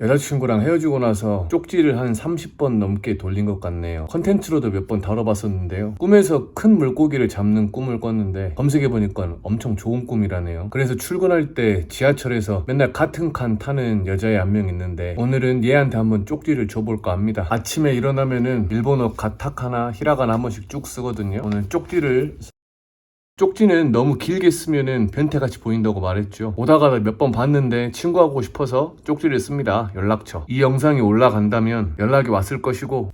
여자친구랑 헤어지고 나서 쪽지를 한 30번 넘게 돌린 것 같네요. 컨텐츠로도 몇 번 다뤄봤었는데요. 꿈에서 큰 물고기를 잡는 꿈을 꿨는데 검색해보니까 엄청 좋은 꿈이라네요. 그래서 출근할 때 지하철에서 맨날 같은 칸 타는 여자애 한 명 있는데 오늘은 얘한테 한번 쪽지를 줘볼까 합니다. 아침에 일어나면은 일본어 가타카나 히라가나 한 번씩 쭉 쓰거든요. 오늘 쪽지를 쪽지는 너무 길게 쓰면은 변태같이 보인다고 말했죠. 오다가 몇번 봤는데 친구하고 싶어서 쪽지를 씁니다. 연락처. 이 영상이 올라간다면 연락이 왔을 것이고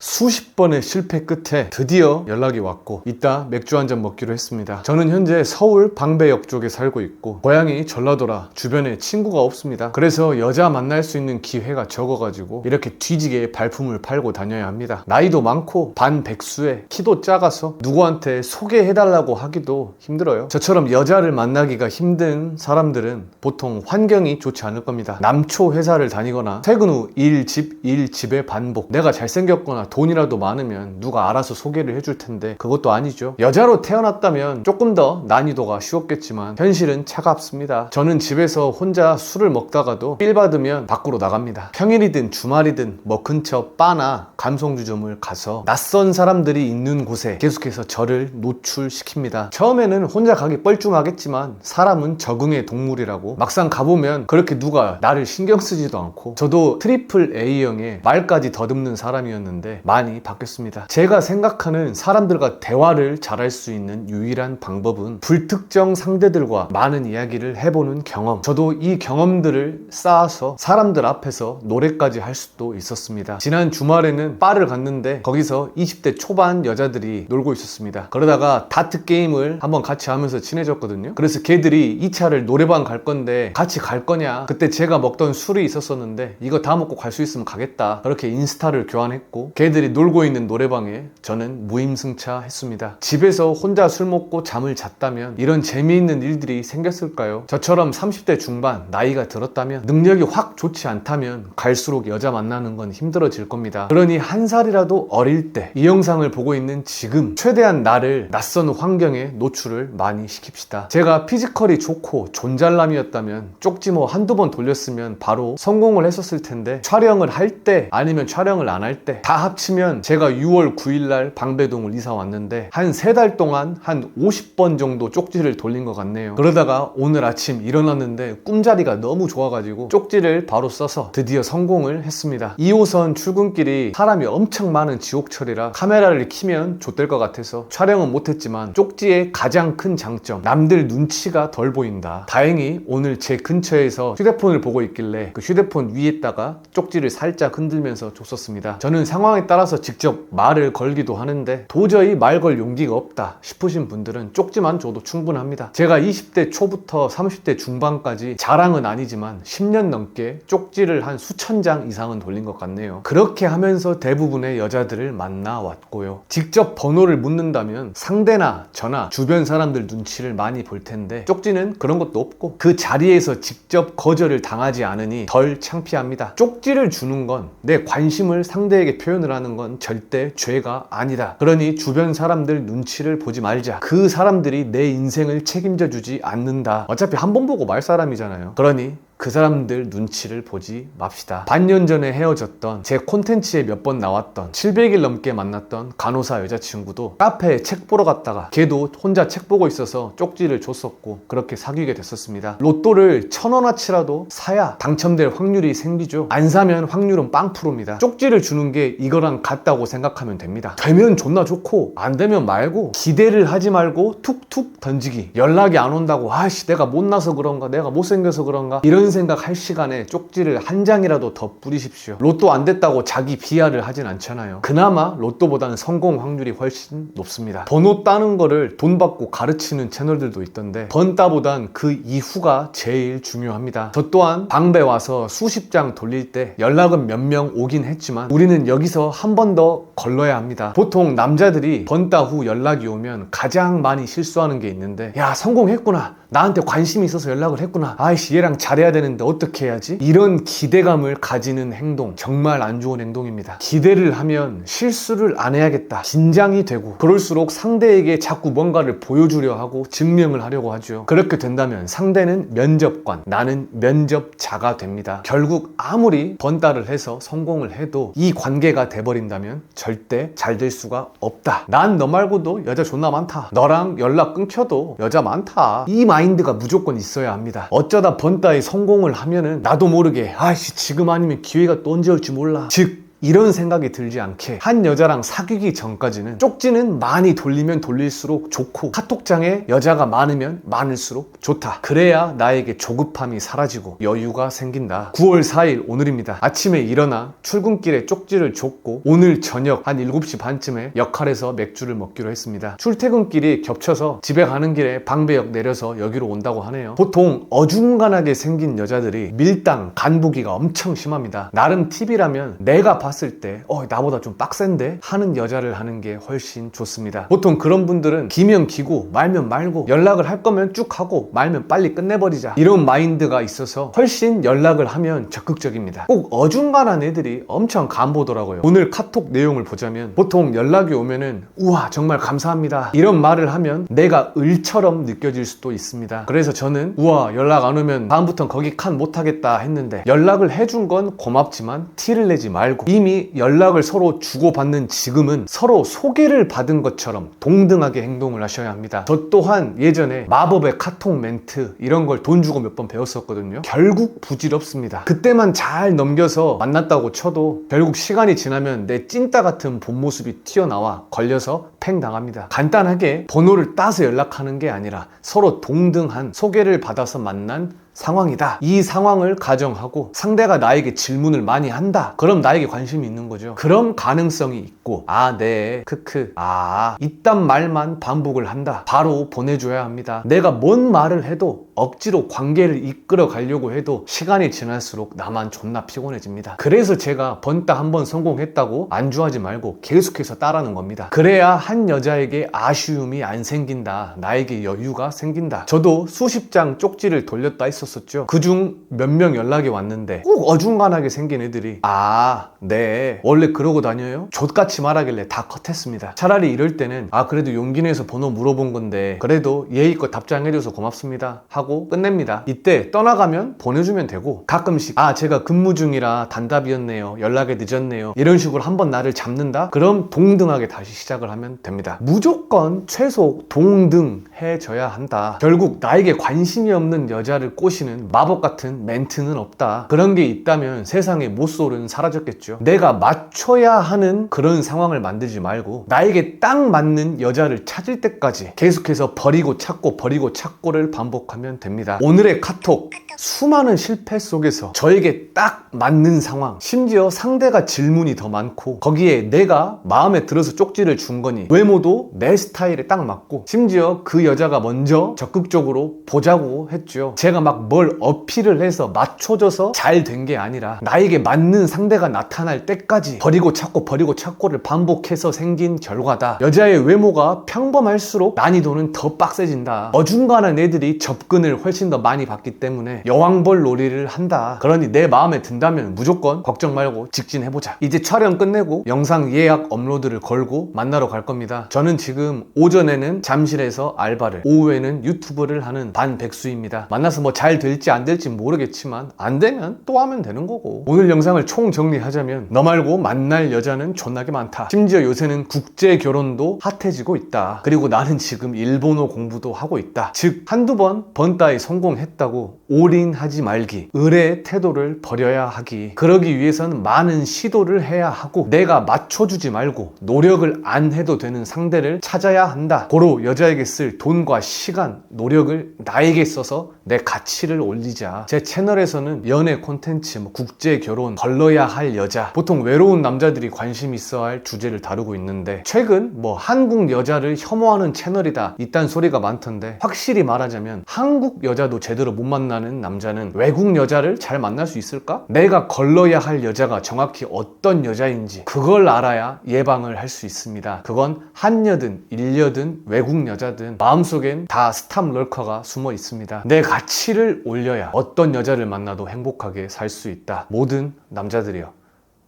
수십 번의 실패 끝에 드디어 연락이 왔고 이따 맥주 한 잔 먹기로 했습니다. 저는 현재 서울 방배역 쪽에 살고 있고 고향이 전라도라 주변에 친구가 없습니다. 그래서 여자 만날 수 있는 기회가 적어가지고 이렇게 뒤지게 발품을 팔고 다녀야 합니다. 나이도 많고 반백수에 키도 작아서 누구한테 소개해달라고 하기도 힘들어요. 저처럼 여자를 만나기가 힘든 사람들은 보통 환경이 좋지 않을 겁니다. 남초 회사를 다니거나 퇴근 후 일, 집, 일, 집의 반복. 내가 잘생겼거나 돈이라도 많으면 누가 알아서 소개를 해줄 텐데 그것도 아니죠. 여자로 태어났다면 조금 더 난이도가 쉬웠겠지만 현실은 차갑습니다. 저는 집에서 혼자 술을 먹다가도 삘 받으면 밖으로 나갑니다. 평일이든 주말이든 뭐 근처 바나 감성주점을 가서 낯선 사람들이 있는 곳에 계속해서 저를 노출시킵니다. 처음에는 혼자 가기 뻘쭘하겠지만 사람은 적응의 동물이라고 막상 가보면 그렇게 누가 나를 신경 쓰지도 않고 저도 트리플 A형의 말까지 더듬는 사람이었는데 많이 바뀌었습니다. 제가 생각하는 사람들과 대화를 잘할 수 있는 유일한 방법은 불특정 상대들과 많은 이야기를 해보는 경험. 저도 이 경험들을 쌓아서 사람들 앞에서 노래까지 할 수도 있었습니다. 지난 주말에는 바를 갔는데 거기서 20대 초반 여자들이 놀고 있었습니다. 그러다가 다트 게임을 한번 같이 하면서 친해졌거든요. 그래서 걔들이 2차를 노래방 갈 건데 같이 갈 거냐? 그때 제가 먹던 술이 있었었는데 이거 다 먹고 갈 수 있으면 가겠다. 그렇게 인스타를 교환했고 걔 들이 놀고 있는 노래방에 저는 무임승차 했습니다. 집에서 혼자 술 먹고 잠을 잤다면 이런 재미있는 일들이 생겼을까요? 저처럼 30대 중반 나이가 들었다면 능력이 확 좋지 않다면 갈수록 여자 만나는 건 힘들어질 겁니다. 그러니 한 살이라도 어릴 때 이 영상을 보고 있는 지금 최대한 나를 낯선 환경에 노출을 많이 시킵시다. 제가 피지컬이 좋고 존잘남이었다면 쪽지 뭐 한두 번 돌렸으면 바로 성공을 했었을 텐데 촬영을 할 때 아니면 촬영을 안 할 때 다 합 치면 제가 6월 9일날 방배동을 이사 왔는데 한 세 달 동안 한 50번 정도 쪽지를 돌린 것 같네요. 그러다가 오늘 아침 일어났는데 꿈자리가 너무 좋아가지고 쪽지를 바로 써서 드디어 성공을 했습니다. 2호선 출근길이 사람이 엄청 많은 지옥철이라 카메라를 키면 좆될 것 같아서 촬영은 못했지만 쪽지의 가장 큰 장점 남들 눈치가 덜 보인다. 다행히 오늘 제 근처에서 휴대폰을 보고 있길래 그 휴대폰 위에다가 쪽지를 살짝 흔들면서 줬었습니다. 저는 상황에 따라서 직접 말을 걸기도 하는데 도저히 말 걸 용기가 없다 싶으신 분들은 쪽지만 줘도 충분합니다. 제가 20대 초부터 30대 중반까지 자랑은 아니지만 10년 넘게 쪽지를 한 수천 장 이상은 돌린 것 같네요. 그렇게 하면서 대부분의 여자들을 만나왔고요. 직접 번호를 묻는다면 상대나 저나 주변 사람들 눈치를 많이 볼 텐데 쪽지는 그런 것도 없고 그 자리에서 직접 거절을 당하지 않으니 덜 창피합니다. 쪽지를 주는 건 내 관심을 상대에게 표현을 하는 건 절대 죄가 아니다. 그러니 주변 사람들 눈치를 보지 말자. 그 사람들이 내 인생을 책임져 주지 않는다. 어차피 한 번 보고 말 사람이잖아요. 그러니 그 사람들 눈치를 보지 맙시다. 반년 전에 헤어졌던 제 콘텐츠에 몇 번 나왔던 700일 넘게 만났던 간호사 여자친구도 카페에 책 보러 갔다가 걔도 혼자 책 보고 있어서 쪽지를 줬었고 그렇게 사귀게 됐었습니다. 로또를 천 원어치라도 사야 당첨될 확률이 생기죠. 안 사면 확률은 빵 프로입니다. 쪽지를 주는 게 이거랑 같다고 생각하면 됩니다. 되면 존나 좋고 안 되면 말고 기대를 하지 말고 툭툭 던지기. 연락이 안 온다고 아씨 내가 못 나서 그런가 내가 못생겨서 그런가 이런 생각 할 시간에 쪽지를 한 장이라도 더 뿌리십시오. 로또 안 됐다고 자기 비하를 하진 않잖아요. 그나마 로또보다는 성공 확률이 훨씬 높습니다. 번호 따는 거를 돈 받고 가르치는 채널들도 있던데 번따보단 그 이후가 제일 중요합니다. 저 또한 방배 와서 수십 장 돌릴 때 연락은 몇 명 오긴 했지만 우리는 여기서 한 번 더 걸러야 합니다. 보통 남자들이 번따 후 연락이 오면 가장 많이 실수하는 게 있는데 야 성공했구나 나한테 관심이 있어서 연락을 했구나. 아이씨, 얘랑 잘해야 되는데 어떻게 해야지? 이런 기대감을 가지는 행동, 정말 안 좋은 행동입니다. 기대를 하면 실수를 안 해야겠다. 긴장이 되고, 그럴수록 상대에게 자꾸 뭔가를 보여주려 하고 증명을 하려고 하죠. 그렇게 된다면 상대는 면접관, 나는 면접자가 됩니다. 결국 아무리 번따를 해서 성공을 해도 이 관계가 돼버린다면 절대 잘 될 수가 없다. 난 너 말고도 여자 존나 많다. 너랑 연락 끊겨도 여자 많다. 이 마인드가 무조건 있어야 합니다. 어쩌다 번따에 성공을 하면은 나도 모르게 아이씨 지금 아니면 기회가 또 언제 올지 몰라. 즉 이런 생각이 들지 않게 한 여자랑 사귀기 전까지는 쪽지는 많이 돌리면 돌릴수록 좋고 카톡장에 여자가 많으면 많을수록 좋다. 그래야 나에게 조급함이 사라지고 여유가 생긴다. 9월 4일 오늘입니다. 아침에 일어나 출근길에 쪽지를 줬고 오늘 저녁 한 7시 반쯤에 역할에서 맥주를 먹기로 했습니다. 출퇴근길이 겹쳐서 집에 가는 길에 방배역 내려서 여기로 온다고 하네요. 보통 어중간하게 생긴 여자들이 밀당, 간보기가 엄청 심합니다. 나름 팁이라면 내가 봤을 때 어, 나보다 좀 빡센데 하는 여자를 하는 게 훨씬 좋습니다. 보통 그런 분들은 기면 기고 말면 말고 연락을 할 거면 쭉 하고 말면 빨리 끝내버리자 이런 마인드가 있어서 훨씬 연락을 하면 적극적입니다. 꼭 어중간한 애들이 엄청 간보더라고요. 오늘 카톡 내용을 보자면 보통 연락이 오면은 우와 정말 감사합니다 이런 말을 하면 내가 을처럼 느껴질 수도 있습니다. 그래서 저는 우와 연락 안 오면 다음부턴 거기 칸 못하겠다 했는데 연락을 해준 건 고맙지만 티를 내지 말고 이미 연락을 서로 주고받는 지금은 서로 소개를 받은 것처럼 동등하게 행동을 하셔야 합니다. 저 또한 예전에 마법의 카톡 멘트 이런 걸 돈 주고 몇 번 배웠었거든요. 결국 부질없습니다. 그때만 잘 넘겨서 만났다고 쳐도 결국 시간이 지나면 내 찐따 같은 본 모습이 튀어나와 걸려서 팽 당합니다. 간단하게 번호를 따서 연락하는 게 아니라 서로 동등한 소개를 받아서 만난 상황이다. 이 상황을 가정하고 상대가 나에게 질문을 많이 한다. 그럼 나에게 관심이 있는 거죠. 그런 가능성이 있고, 아, 네, 크크, 아, 이딴 말만 반복을 한다. 바로 보내줘야 합니다. 내가 뭔 말을 해도 억지로 관계를 이끌어 가려고 해도 시간이 지날수록 나만 존나 피곤해집니다. 그래서 제가 번따 한 번 성공했다고 안주하지 말고 계속해서 따라는 겁니다. 그래야 한 여자에게 아쉬움이 안 생긴다. 나에게 여유가 생긴다. 저도 수십 장 쪽지를 돌렸다 했었었죠. 그중 몇 명 연락이 왔는데 꼭 어중간하게 생긴 애들이 아, 네. 원래 그러고 다녀요? 족같이 말하길래 다 컷했습니다. 차라리 이럴 때는 아, 그래도 용기 내서 번호 물어본 건데 그래도 예의껏 답장해줘서 고맙습니다. 하고 끝냅니다. 이때 떠나가면 보내주면 되고 가끔씩 아, 제가 근무 중이라 단답이었네요. 연락에 늦었네요. 이런 식으로 한번 나를 잡는다? 그럼 동등하게 다시 시작을 하면 됩니다. 무조건 최소 동등해져야 한다. 결국 나에게 관심이 없는 여자를 꼬시는 마법 같은 멘트는 없다. 그런 게 있다면 세상에 모쏠은 사라졌겠죠. 내가 맞춰야 하는 그런 상황을 만들지 말고 나에게 딱 맞는 여자를 찾을 때까지 계속해서 버리고 찾고 버리고 찾고를 반복하면 됩니다. 오늘의 카톡 수많은 실패 속에서 저에게 딱 맞는 상황. 심지어 상대가 질문이 더 많고 거기에 내가 마음에 들어서 쪽지를 준 거니 외모도 내 스타일에 딱 맞고 심지어 그 여자가 먼저 적극적으로 보자고 했죠. 제가 막 뭘 어필을 해서 맞춰줘서 잘 된 게 아니라 나에게 맞는 상대가 나타날 때까지 버리고 찾고 버리고 찾고를 반복해서 생긴 결과다. 여자의 외모가 평범할수록 난이도는 더 빡세진다. 어중간한 애들이 접근을 훨씬 더 많이 받기 때문에 여왕벌 놀이를 한다. 그러니 내 마음에 든다면 무조건 걱정 말고 직진해보자. 이제 촬영 끝내고 영상 예약 업로드를 걸고 만나러 갈 겁니다. 저는 지금 오전에는 잠실에서 알바를 오후에는 유튜브를 하는 반백수입니다. 만나서 뭐 잘 될지 안 될지 모르겠지만 안 되면 또 하면 되는 거고. 오늘 영상을 총 정리하자면 너 말고 만날 여자는 존나게 많다. 심지어 요새는 국제 결혼도 핫해지고 있다. 그리고 나는 지금 일본어 공부도 하고 있다. 즉 한두 번 번 따에 성공했다고 올인하지 말기. 을의 태도를 버려야 하기. 그러기 위해서는 많은 시도를 해야 하고 내가 맞춰주지 말고 노력을 안 해도 되는 상대를 찾아야 한다. 고로 여자에게 쓸 돈과 시간 노력을 나에게 써서 내 가치를 올리자. 제 채널에서는 연애 콘텐츠 뭐 국제 결혼 걸러야 할 여자 보통 외로운 남자들이 관심 있어 할 주제를 다루고 있는데 최근 뭐 한국 여자를 혐오하는 채널이다. 이딴 소리가 많던데 확실히 말하자면 한국 여자도 제대로 못 만나는 남자는 외국 여자를 잘 만날 수 있을까? 내가 걸러야 할 여자가 정확히 어떤 여자인지 그걸 알아야 예방을 할 수 있습니다. 그건 한여든 일여든 외국 여자든 마음속엔 다 스탑 럴커가 숨어 있습니다. 내 가치를 올려야 어떤 여자를 만나도 행복하게 살 수 있다. 모든 남자들이여.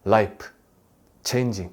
라이프 체인징